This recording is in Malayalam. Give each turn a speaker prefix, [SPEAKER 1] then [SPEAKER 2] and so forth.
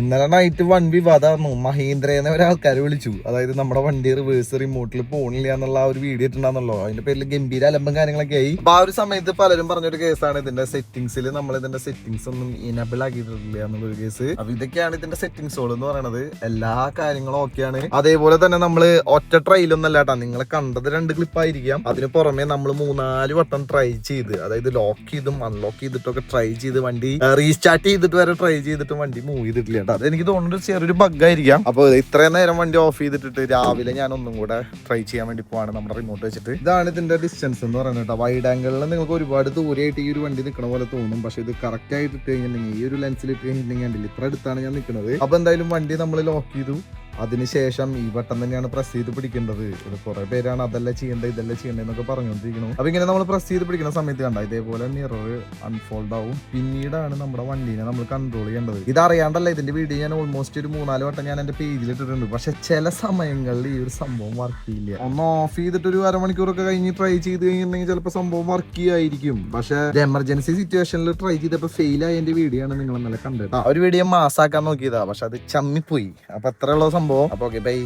[SPEAKER 1] ഇന്നലെ നൈറ്റ് വൺ വിവാദമായിരുന്നു. മഹീന്ദ്രേനെ ഒരാൾക്കാർ വിളിച്ചു. അതായത് നമ്മുടെ വണ്ടി റിവേഴ്സ് റിമോട്ടിൽ പോണില്ല എന്നുള്ള ആ ഒരു വീഡിയോ ഇട്ടുണ്ടാന്നല്ലോ അതിന്റെ പേരിൽ ഗംഭീര അലമ്പും കാര്യങ്ങളൊക്കെ ആയി. അപ്പൊ ആ ഒരു സമയത്ത് പലരും പറഞ്ഞൊരു കേസാണ് ഇതിന്റെ സെറ്റിംഗ്സിൽ നമ്മൾ ഇതിന്റെ സെറ്റിംഗ്സ് ഒന്നും ഇനബിൾ ആക്കിയിട്ടില്ല എന്നുള്ളൊരു കേസ്. അപ്പൊ ഇതൊക്കെയാണ് ഇതിന്റെ സെറ്റിംഗ്സുകൾ എന്ന് പറയുന്നത് എല്ലാ കാര്യങ്ങളും ഓക്കെയാണ് അതേപോലെ തന്നെ നമ്മൾ ഒറ്റ ട്രൈലൊന്നും അല്ല കേട്ടോ നിങ്ങൾ കണ്ടത് രണ്ട് ക്ലിപ്പ് ആയിരിക്കാം. അതിന് പുറമെ നമ്മൾ മൂന്നാൽ വട്ടം ട്രൈ ചെയ്ത് അതായത് ലോക്ക് ചെയ്തും അൺലോക്ക് ചെയ്തിട്ടൊക്കെ ട്രൈ ചെയ്ത് വണ്ടി റീസ്റ്റാർട്ട് ചെയ്തിട്ട് വരെ ട്രൈ ചെയ്തിട്ട് വണ്ടി മൂവ് ചെയ്തിട്ടില്ല. കേട്ടോ. അത് എനിക്ക് തോന്നുന്നത് ചെറിയൊരു ബഗ്ഗായിരിക്കാം അപ്പോൾ ഇത്രയും നേരം വണ്ടി ഓഫ് ചെയ്തിട്ടിട്ട് രാവിലെ ഞാൻ ഒന്നും കൂടെ ട്രൈ ചെയ്യാൻ വേണ്ടി പോവാണ് നമ്മുടെ റിമോട്ട് വെച്ചിട്ട്. ഇതാണ് ഇതിന്റെ ഡിസ്റ്റൻസ് എന്ന് പറയുന്നത് കേട്ടോ. വൈഡ് ആംഗിളിൽ നിങ്ങൾക്ക് ഒരുപാട് ദൂരെയായിട്ട് ഈ ഒരു വണ്ടി നിൽക്കണ പോലെ തോന്നും. പക്ഷെ ഇത് കറക്റ്റ് ആയിട്ട് ഇട്ട് കഴിഞ്ഞിട്ടുണ്ടെങ്കിൽ ഈ ഒരു ലെൻസിൽ ഇട്ട് കഴിഞ്ഞിട്ടുണ്ടെങ്കിൽ ഇത്ര അടുത്താണ് ഞാൻ നിൽക്കുന്നത് അപ്പൊ എന്തായാലും വണ്ടി നമ്മൾ ലോക്ക് ചെയ്തു. അതിനുശേഷം ഈ വട്ടം തന്നെയാണ് പ്രസ് ചെയ്ത് പിടിക്കേണ്ടത്. ഇത് കുറെ പേരാണ് അതല്ല ചെയ്യേണ്ടത് ഇതല്ല ചെയ്യേണ്ടത് എന്നൊക്കെ പറഞ്ഞുകൊണ്ടിരിക്കുന്നു അപ്പൊ ഇങ്ങനെ നമ്മൾ പ്രസ് ചെയ്ത് പിടിക്കുന്ന സമയത്ത് കണ്ട ഇതേപോലെ മിറർ അൺഫോൾഡ് ആവും. പിന്നീടാണ് നമ്മുടെ വണ്ടീനെ നമ്മൾ കൺട്രോൾ ചെയ്യേണ്ടത്. ഇത് അറിയാണ്ടല്ല ഇതിന്റെ വീഡിയോ ഞാൻ ഓൾമോസ്റ്റ് ഒരു മൂന്നാൽ വട്ടം ഞാൻ എന്റെ പേജിൽ ഇട്ടിട്ടുണ്ട്. പക്ഷെ ചില സമയങ്ങളിൽ ഈ ഒരു സംഭവം വർക്ക് ചെയ്യില്ല. ഒന്ന് ഓഫ് ചെയ്തിട്ട് ഒരു അരമണിക്കൂറൊക്കെ കഴിഞ്ഞ് ട്രൈ ചെയ്ത് കഴിഞ്ഞിട്ടുണ്ടെങ്കിൽ ചിലപ്പോൾ സംഭവം വർക്ക് ചെയ്യായിരിക്കും. പക്ഷെ എമർജൻസി സിറ്റുവേഷനിൽ ട്രൈ ചെയ്തപ്പോൾ ഫെയിൽ ആയ എന്റെ വീഡിയോ ആണ് നിങ്ങൾ നല്ല കണ്ടത്. ആ, ഒരു വീഡിയോ മാസാക്കാൻ നോക്കിയതാ. പക്ഷെ അത് ചമ്മിപ്പോയി. അപ്പൊ അത്രയുള്ള സംഭവം അപ്പൊ ഓക്കെ ബൈ